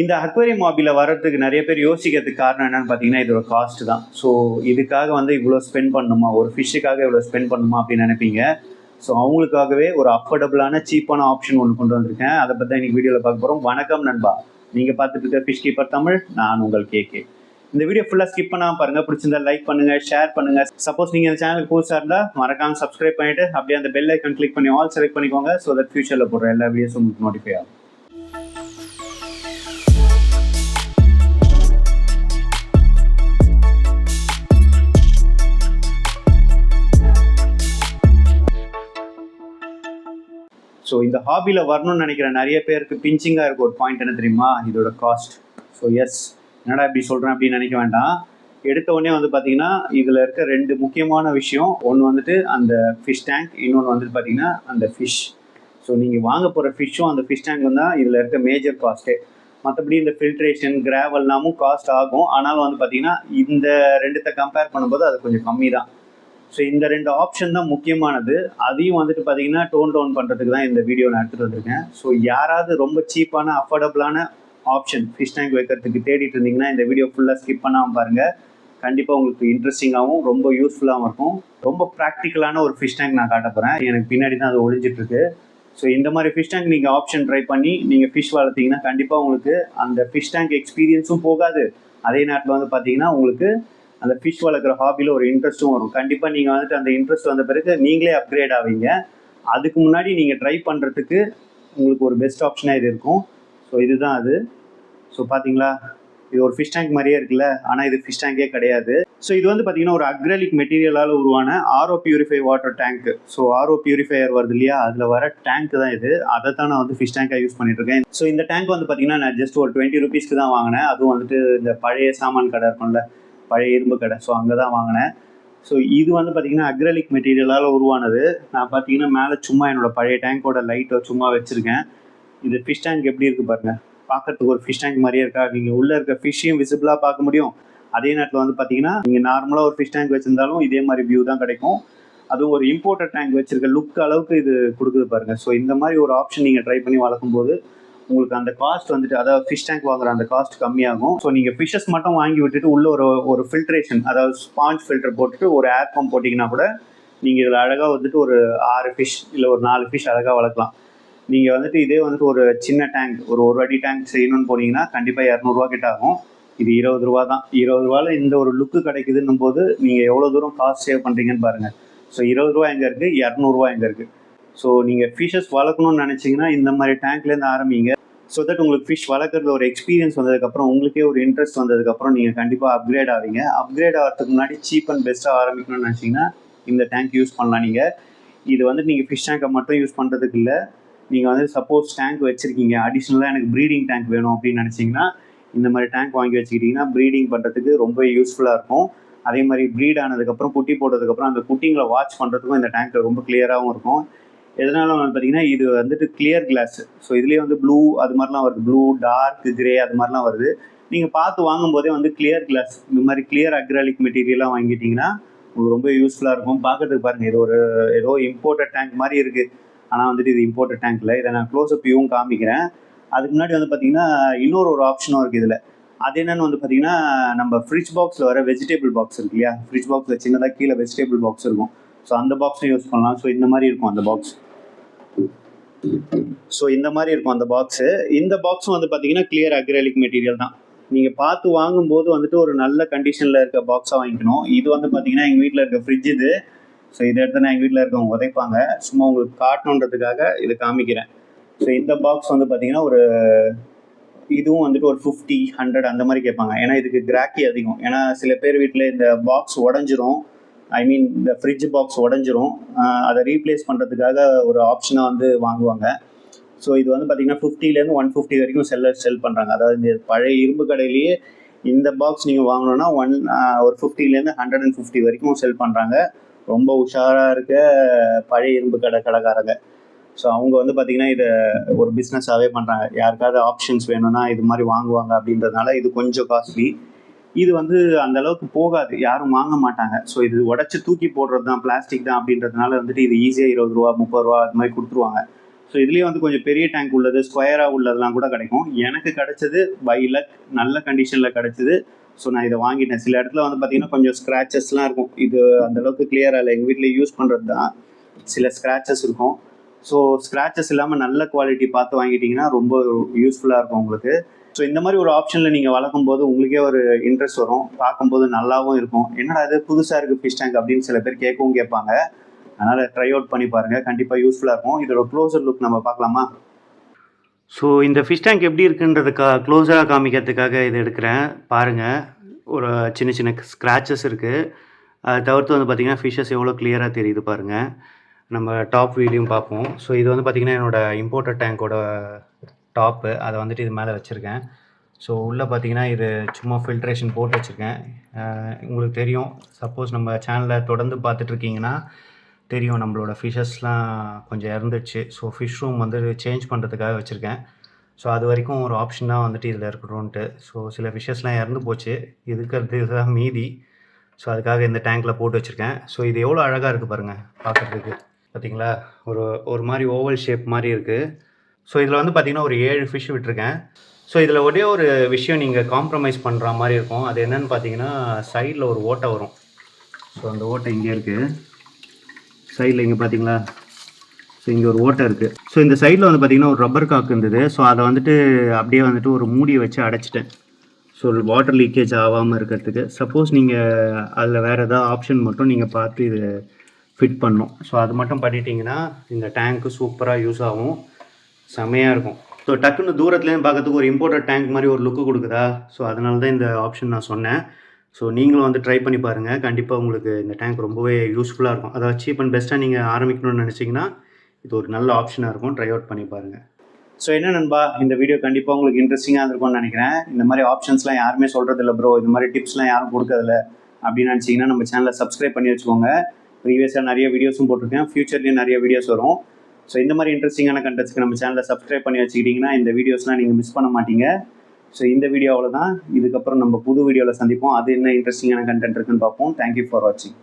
இந்த அக்வேரியம் ஹாபியில் வர்றதுக்கு நிறைய பேர் யோசிக்கிறதுக்கு காரணம் என்னன்னு பார்த்தீங்கன்னா இதோட காஸ்ட் தான். ஸோ இதுக்காக வந்து இவ்வளோ ஸ்பெண்ட் பண்ணணுமா ஒரு ஃபிஷ்ஷுக்காக இவ்வளோ ஸ்பெண்ட் பண்ணணுமா அப்படின்னு நினைப்பீங்க. ஸோ அவங்களுக்காகவே ஒரு அஃபோர்டபுளான சீப்பான ஆப்ஷன் ஒன்று கொண்டு வந்திருக்கேன். அதை பற்றி இன்னைக்கு வீடியோவில் பார்க்க போகிறோம் வணக்கம் நண்பா. நீங்கள் பார்த்துட்டு இருக்க ஃபிஷ் கீப்பர் தமிழ் நான் உங்கள் கேகே இந்த வீடியோ ஃபுல்லாக ஸ்கிப் பண்ணாமல் பாருங்கள் பிடிச்சிருந்தா லைக் பண்ணுங்க ஷேர் பண்ணுங்க. சப்போஸ் நீங்கள் இந்த சேனலுக்கு புதுசாக இருந்தால் மறக்காம சப்ஸ்கிரைப் பண்ணிட்டு அப்படியே அந்த பெல் ஐக்கன் கிளிக் பண்ணி ஆல் செலக்ட் பண்ணிக்கோங்க. ஸோ தட் ஃபியூச்சரில் போடுற எல்லா வீடியோஸும் உங்களுக்கு நோட்டிஃபை ஆகும். ஸோ இந்த ஹாபியில் வரணும்னு நினைக்கிற நிறைய பேருக்கு பிஞ்சிங்காக இருக்க ஒரு பாயிண்ட் என்ன தெரியுமா? இதோட காஸ்ட் ஸோ எஸ் என்னடா இப்படி சொல்கிறேன் அப்படின்னு நினைக்க வேண்டாம். எடுத்த உடனே வந்து பார்த்தீங்கன்னா இதில் இருக்க ரெண்டு முக்கியமான விஷயம். ஒன்று வந்துட்டு அந்த ஃபிஷ் டேங்க் இன்னொன்று வந்துட்டு பார்த்தீங்கன்னா அந்த ஃபிஷ் ஸோ நீங்கள் வாங்க போகிற ஃபிஷ்ஷும் அந்த ஃபிஷ் டேங்க்கும் தான். இதில் இருக்க மேஜர் காஸ்ட்டே மற்றபடி இந்த ஃபில்ட்ரேஷன் கிராவல்னாமும் காஸ்ட் ஆகும். ஆனாலும் வந்து பார்த்தீங்கன்னா இந்த ரெண்டுத்தை கம்பேர் பண்ணும்போது அது கொஞ்சம் கம்மி தான் ஸோ இந்த ரெண்டு ஆப்ஷன் தான் முக்கியமானது. அதையும் வந்துட்டு பார்த்தீங்கன்னா டோன் டவுன் பண்ணுறதுக்கு தான் இந்த வீடியோ நான் எடுத்துகிட்டு வந்திருக்கேன். ஸோ யாராவது ரொம்ப சீப்பான அஃபோர்டபுளான ஆப்ஷன் ஃபிஷ் டேங்க் வைக்கிறதுக்கு தேடிட்டு இருந்தீங்கன்னா இந்த வீடியோ ஃபுல்லாக ஸ்கிப் பண்ணாமல் பாருங்கள் கண்டிப்பாக உங்களுக்கு இன்ட்ரெஸ்டிங்காகவும் ரொம்ப யூஸ்ஃபுல்லாகவும் இருக்கும். ரொம்ப ப்ராக்டிக்கலான ஒரு ஃபிஷ் டேங்க் நான் காட்ட போகிறேன் எனக்கு பின்னாடி தான் அது ஒழிஞ்சிட்ருக்கு ஸோ இந்த மாதிரி ஃபிஷ் டேங்க் நீங்கள் ஆப்ஷன் ட்ரை பண்ணி நீங்கள் ஃபிஷ் வளர்த்தீங்கன்னா கண்டிப்பாக உங்களுக்கு அந்த ஃபிஷ் டேங்க் எக்ஸ்பீரியன்ஸும் போகாது. அதே நேரத்தில் வந்து பார்த்தீங்கன்னா உங்களுக்கு அந்த ஃபிஷ் வளர்க்குற ஹாபியில் ஒரு இன்ட்ரெஸ்ட்டும் வரும். கண்டிப்பாக நீங்கள் வந்துட்டு அந்த இன்ட்ரெஸ்ட் வந்த பிறகு நீங்களே அப்கிரேட் ஆவீங்க. அதுக்கு முன்னாடி நீங்கள் ட்ரை பண்ணுறதுக்கு உங்களுக்கு ஒரு பெஸ்ட் ஆப்ஷனாக இது இருக்கும். ஸோ இதுதான் அது. ஸோ பார்த்தீங்களா இது ஒரு ஃபிஷ் டேங்க் மாதிரியே இருக்குல்ல? ஆனால் இது ஃபிஷ் டேங்கே கிடையாது. ஸோ இது வந்து பார்த்தீங்கன்னா ஒரு அக்ரலிக் மெட்டீரியலால் உருவான RO purify water tank so RO purifier வருது இல்லையா? அதில் வர டேங்க் தான் இது. அதை தான் நான் வந்து ஃபிஷ் டேங்காக யூஸ் பண்ணிட்டு இருக்கேன். ஸோ இந்த டேங்க் வந்து பார்த்தீங்கன்னா நான் ஜஸ்ட் ஒரு டுவெண்ட்டி ருபீஸ்க்கு தான் வாங்கினேன். அதுவும் வந்துட்டு இந்த பழைய சாமான் கடை இருக்கும்ல பழைய இரும்பு கடை. ஸோ அங்கே தான் வாங்கினேன். ஸோ இது வந்து பார்த்தீங்கன்னா அக்ரலிக் மெட்டீரியலால் உருவானது. நான் பார்த்தீங்கன்னா மேலே சும்மா என்னோடய பழைய டேங்கோட லைட்டை சும்மா வச்சுருக்கேன். இது ஃபிஷ் டேங்க் எப்படி இருக்குது பாருங்க. பார்க்கறதுக்கு ஒரு ஃபிஷ் டேங்க் மாதிரியே இருக்கா? நீங்கள் உள்ளே இருக்க ஃபிஷ்ஷையும் விசிபிளாக பார்க்க முடியும். அதே நேரத்தில் வந்து பார்த்தீங்கன்னா நீங்கள் நார்மலாக ஒரு ஃபிஷ் டேங்க் வச்சுருந்தாலும் இதே மாதிரி வியூ தான் கிடைக்கும். அதுவும் ஒரு இம்போர்ட்டட் டேங்க் வச்சுருக்க லுக் அளவுக்கு இது கொடுக்குது பாருங்க. ஸோ இந்த மாதிரி ஒரு ஆப்ஷன் நீங்கள் ட்ரை பண்ணி வளர்க்கும் போது உங்களுக்கு அந்த காஸ்ட் வந்துட்டு அதாவது ஃபிஷ் டேங்க் வாங்குற அந்த காஸ்ட் கம்மியாகும். ஸோ நீங்கள் ஃபிஷஸ் மட்டும் வாங்கி விட்டுட்டு உள்ள ஒரு ஒரு ஃபில்ட்ரேஷன் அதாவது ஸ்பாஞ்ச் ஃபில்டர் போட்டுட்டு ஒரு ஏர் பம்ப் போட்டிங்கன்னா கூட நீங்கள் இதில் அழகாக வந்துட்டு ஒரு ஆறு ஃபிஷ் இல்லை ஒரு நாலு ஃபிஷ் அழகாக வளர்க்கலாம். நீங்கள் வந்துட்டு இதே வந்துட்டு ஒரு சின்ன டேங்க் ஒரு ஒரு அடி டேங்க் செய்யணும்னு போனீங்கன்னா கண்டிப்பாக இரநூறுவா கிட்ட ஆகும். இது இருபது ரூபா தான். இருபது ரூபாயில் இந்த ஒரு லுக்கு கிடைக்குதுன்னும் போது நீங்கள் எவ்வளோ தூரம் காஸ்ட் சேவ் பண்ணுறீங்கன்னு பாருங்கள் ஸோ இருபது ரூபா எங்கே இருக்குது இரநூறுவா எங்கே இருக்குது ஸோ நீங்கள் ஃபிஷ்ஷஸ் வளர்க்கணும்னு நினச்சிங்கன்னா இந்த மாதிரி டேங்க்லேருந்து ஆரம்பிங்க. ஸோ தட் உங்களுக்கு ஃபிஷ் வளர்க்குறது ஒரு எக்ஸ்பீரியன்ஸ் வந்ததுக்கப்புறம் உங்களுக்கே ஒரு இன்ட்ரெஸ்ட் வந்ததுக்கப்புறம் நீங்கள் கண்டிப்பாக அப்கிரேட் ஆவீங்க. அப்கிரேட் ஆகிறதுக்கு முன்னாடி சீப் அண்ட் பெஸ்ட்டாக ஆரம்பிக்கணும்னு நினச்சிங்கன்னா இந்த டேங்க் யூஸ் பண்ணலாம் நீங்கள் இது வந்து நீங்கள் ஃபிஷ் டேங்கை மட்டும் யூஸ் பண்ணுறதுக்கு இல்லை. நீங்கள் வந்து சப்போஸ் டேங்க் வச்சுருக்கீங்க. அடிஷ்னலாக எனக்கு ப்ரீடிங் டேங்க் வேணும் அப்படின்னு நினச்சிங்கன்னா இந்த மாதிரி டேங்க் வாங்கி வச்சுக்கிட்டிங்கன்னா ப்ரீடிங் பண்ணுறதுக்கு ரொம்ப யூஸ்ஃபுல்லாக இருக்கும். அதே மாதிரி ப்ரீட் ஆனதுக்கப்புறம் குட்டி போட்டதுக்கப்புறம் அந்த குட்டிங்களை வாட்ச் பண்ணுறதுக்கும் இந்த டேங்க்கில் ரொம்ப கிளியராகவும் இருக்கும். எதனால வந்து பார்த்தீங்கன்னா இது வந்துட்டு கிளியர் கிளாஸ் ஸோ இதுலேயே வந்து ப்ளூ அது மாதிரிலாம் வருது. ப்ளூ டார்க் கிரே அது மாதிரிலாம் வருது. நீங்கள் பார்த்து வாங்கும்போதே வந்து கிளியர் கிளாஸ் இந்த மாதிரி கிளியர் அக்ராலிக் மெட்டீரியலாக வாங்கிட்டீங்கன்னா உங்களுக்கு ரொம்ப யூஸ்ஃபுல்லாக இருக்கும். பார்க்கறதுக்கு பாருங்கள் இது ஒரு ஏதோ இம்போர்ட்டட் டேங்க் மாதிரி இருக்குது ஆனால் வந்துட்டு இது இம்போர்ட்டட் டேங்க்கில் இதை நான் க்ளோஸ்அப் அப்பியும் காமிக்கிறேன். அதுக்கு முன்னாடி வந்து பார்த்தீங்கன்னா இன்னொரு ஒரு ஆப்ஷனும் இருக்குது இதில். அது என்னன்னு வந்து பார்த்தீங்கன்னா நம்ம ஃப்ரிட்ஜ் பாக்ஸில் வர வெஜிடபிள் பாக்ஸ் இருக்கு இல்லையா? ஃப்ரிட்ஜ் பாக்ஸில் சின்னதாக கீழே வெஜிடபிள் பாக்ஸ் இருக்கும். ஸோ அந்த பாக்ஸும் யூஸ் பண்ணலாம். ஸோ இந்த மாதிரி இருக்கும் அந்த பாக்ஸ் ஸோ இந்த மாதிரி இருக்கும் அந்த பாக்ஸு இந்த பாக்ஸும் வந்து பார்த்தீங்கன்னா கிளியர் அக்ரலிக் மெட்டீரியல் தான். நீங்கள் பார்த்து வாங்கும்போது வந்துட்டு ஒரு நல்ல கண்டிஷனில் இருக்க பாக்ஸாக வாங்கிக்கணும். இது வந்து பார்த்தீங்கன்னா எங்கள் வீட்டில் இருக்க ஃப்ரிட்ஜ் இது. ஸோ இதை எடுத்து நான் எங்கள் வீட்டில் இருக்கவங்க உதைப்பாங்க. சும்மா உங்களுக்கு காட்டணுன்றதுக்காக இதை காமிக்கிறேன். ஸோ இந்த பாக்ஸ் வந்து பார்த்தீங்கன்னா ஒரு இதுவும் வந்துட்டு ஒரு ஃபிஃப்டி ஹண்ட்ரட் அந்த மாதிரி கேட்பாங்க. ஏன்னா இதுக்கு கிராக்கி அதிகம். ஏன்னா சில பேர் வீட்டில் இந்த பாக்ஸ் உடஞ்சிரும். ஐ மீன் இந்த ஃப்ரிட்ஜ் பாக்ஸ் உடஞ்சிரும். அதை ரீப்ளேஸ் பண்ணுறதுக்காக ஒரு ஆப்ஷனாக வந்து வாங்குவாங்க. ஸோ இது வந்து பார்த்தீங்கன்னா ஃபிஃப்டிலேருந்து ஒன் ஃபிஃப்டி வரைக்கும் செல்லர் செல் பண்ணுறாங்க அதாவது இந்த பழைய இரும்பு கடையிலேயே இந்த பாக்ஸ் நீங்கள் வாங்கணுன்னா ஒன் ஒரு ஃபிஃப்டிலேருந்து ஹண்ட்ரட் அண்ட் ஃபிஃப்டி வரைக்கும் செல் பண்ணுறாங்க ரொம்ப உஷாராக இருக்க பழைய இரும்பு கடை கடைக்காரங்க. ஸோ அவங்க வந்து பார்த்தீங்கன்னா இதை ஒரு பிஸ்னஸாகவே பண்ணுறாங்க யாருக்காவது ஆப்ஷன்ஸ் வேணும்னா இது மாதிரி வாங்குவாங்க அப்படின்றதுனால இது கொஞ்சம் காஸ்ட்லி இது வந்து அந்த அளவுக்கு போகாது. யாரும் வாங்க மாட்டாங்க. ஸோ இது உடச்சி தூக்கி போடுறது தான் பிளாஸ்டிக் தான் அப்படின்றதுனால வந்துட்டு இது ஈஸியாக இருபது ரூபா முப்பது ரூபா அது மாதிரி கொடுத்துருவாங்க. ஸோ இதுலேயே வந்து கொஞ்சம் பெரிய டேங்க் உள்ளது ஸ்கொயராக உள்ளதெல்லாம் கூட கிடைக்கும். எனக்கு கிடைச்சது பை லக் நல்ல கண்டிஷனில் கிடைச்சது. ஸோ நான் இதை வாங்கிட்டேன். சில இடத்துல வந்து பார்த்தீங்கன்னா கொஞ்சம் ஸ்க்ராச்சஸ்லாம் இருக்கும். இது அந்தளவுக்கு கிளியராக இல்லை. எங்கள் வீட்டில் யூஸ் பண்ணுறது தான் சில ஸ்க்ராச்சஸ் இருக்கும். ஸோ ஸ்க்ராச்சஸ் இல்லாமல் நல்ல குவாலிட்டி பார்த்து வாங்கிட்டீங்கன்னா ரொம்ப யூஸ்ஃபுல்லாக இருக்கும் உங்களுக்கு. ஸோ இந்த மாதிரி ஒரு ஆப்ஷனில் நீங்கள் வளர்க்கும் போது உங்களுக்கே ஒரு இன்ட்ரெஸ்ட் வரும். பார்க்கும்போது நல்லாவும் இருக்கும். என்னடா இது? புதுசாக இருக்குது ஃபிஷ் டேங்க் அப்படின்னு சில பேர் கேட்கவும் கேட்பாங்க. அதனால் ட்ரை அவுட் பண்ணி பாருங்கள் கண்டிப்பாக யூஸ்ஃபுல்லாக இருக்கும். இதோட க்ளோசர் லுக் நம்ம பார்க்கலாமா? ஸோ இந்த ஃபிஷ் டேங்க் எப்படி இருக்குன்றதுக்கா க்ளோஸராக காமிக்கிறதுக்காக இதை எடுக்கிறேன். பாருங்கள் ஒரு சின்ன சின்ன ஸ்க்ராச்சஸ் இருக்குது அதை தவிர்த்து வந்து பார்த்திங்கன்னா ஃபிஷ்ஷஸ் எவ்வளோ கிளியராக தெரியுது பாருங்கள் நம்ம டாப் வியூலையும் பார்ப்போம். ஸோ இது வந்து பார்த்திங்கன்னா என்னோடய இம்போர்ட்டட் டேங்கோட டாப்பு அதை வந்துட்டு இது மேலே வச்சுருக்கேன். ஸோ உள்ளே பார்த்தீங்கன்னா இது சும்மா ஃபில்ட்ரேஷன் போட்டு வச்சுருக்கேன். உங்களுக்கு தெரியும். சப்போஸ் நம்ம சேனலை தொடர்ந்து பார்த்துட்ருக்கீங்கன்னா தெரியும் நம்மளோட ஃபிஷ்ஷஸ்லாம் கொஞ்சம் இறந்துச்சு ஸோ ஃபிஷ் ரூம் வந்து சேஞ்ச் பண்ணுறதுக்காக வச்சுருக்கேன். ஸோ அது வரைக்கும் ஒரு ஆப்ஷனாக வந்துட்டு இதில் இருக்கணும்ன்ட்டு. ஸோ சில ஃபிஷ்ஷஸ்லாம் இறந்து போச்சு. இருக்கிறது இதுதான் மீதி. ஸோ அதுக்காக இந்த டேங்க்கில் போட்டு வச்சுருக்கேன். ஸோ இது எவ்வளோ அழகாக இருக்குது பாருங்கள் பார்க்குறதுக்கு பார்த்தீங்களா ஒரு ஒரு மாதிரி ஓவல் ஷேப் மாதிரி இருக்குது ஸோ இதில் வந்து பார்த்திங்கன்னா ஒரு ஏழு ஃபிஷ் விட்டுருக்கேன். ஸோ இதில் ஒரே ஒரு விஷயம் நீங்கள் காம்ப்ரமைஸ் பண்ணுற மாதிரி இருக்கும். அது என்னென்னு பார்த்தீங்கன்னா சைடில் ஒரு ஓட்டை வரும். ஸோ அந்த ஓட்டை இங்கே இருக்குது சைடில் இங்கே பார்த்தீங்களா ஸோ இங்கே ஒரு ஓட்டை இருக்குது ஸோ இந்த சைடில் வந்து பார்த்திங்கன்னா ஒரு ரப்பர் காக்கு இருந்தது. ஸோ அதை வந்துட்டு அப்படியே வந்துட்டு ஒரு மூடியை வச்சு அடைச்சிட்டேன். ஸோ வாட்டர் லீக்கேஜ் ஆகாமல் இருக்கிறதுக்கு. சப்போஸ் நீங்கள் அதில் வேறு ஏதாவது ஆப்ஷன் மட்டும் நீங்கள் பார்த்து இது ஃபிட் பண்ணும் ஸோ அது மட்டும் பண்ணிட்டீங்கன்னா இந்த டேங்க்கு சூப்பராக யூஸ் ஆகும். செமையாக இருக்கும். ஸோ டக்குன்னு தூரத்துலேருந்து பார்க்கறதுக்கு ஒரு இம்போர்ட்டட் டேங்க் மாதிரி ஒரு லுக்கு கொடுக்குதா? ஸோ அதனால தான் இந்த ஆப்ஷன் நான் சொன்னேன். ஸோ நீங்களும் வந்து ட்ரை பண்ணி பாருங்கள் கண்டிப்பாக உங்களுக்கு இந்த டேங்க் ரொம்பவே யூஸ்ஃபுல்லாக இருக்கும். அதாவது சீப் அண்ட் பெஸ்ட்டாக நீங்கள் ஆரம்பிக்கணும்னு நினச்சிங்கன்னா இது ஒரு நல்ல ஆப்ஷனாக இருக்கும். ட்ரை அவுட் பண்ணி பாருங்கள் ஸோ என்ன நண்பா? இந்த வீடியோ கண்டிப்பாக உங்களுக்கு இன்ட்ரெஸ்டிங்காக இருக்கும்னு நினைக்கிறேன். இந்த மாதிரி ஆப்ஷன்ஸ்லாம் யாருமே சொல்கிறதில்ல ப்ரோ இந்த மாதிரி டிப்ஸ்லாம் யாரும் கொடுக்கறதில்ல அப்படின்னு நினச்சிங்கன்னா நம்ம சேனலை சப்ஸ்கிரைப் பண்ணி வச்சுக்கோங்க. ப்ரீவியஸாக நிறைய வீடியோஸும் போட்டிருக்கேன். ஃப்யூச்சர்லேயும் நிறைய வீடியோஸ் வரும். ஸோ இந்த மாதிரி இன்ட்ரெஸ்டிங்கான கண்டென்ட்ஸ்க்கு நம்ம சேனலை சப்ஸ்கிரைப் பண்ணி வச்சுக்கிட்டிங்கன்னா இந்த வீடியோஸ்லாம் நீங்கள் மிஸ் பண்ண மாட்டீங்க. ஸோ இந்த வீடியோவில் தான் இதுக்கப்புறம் நம்ம புது வீடியோவில் சந்திப்போம். அது என்ன இன்ட்ரெஸ்டிங்கான கண்டென்ட் இருக்குன்னு பார்ப்போம். தேங்க்யூ ஃபார் வாட்சிங்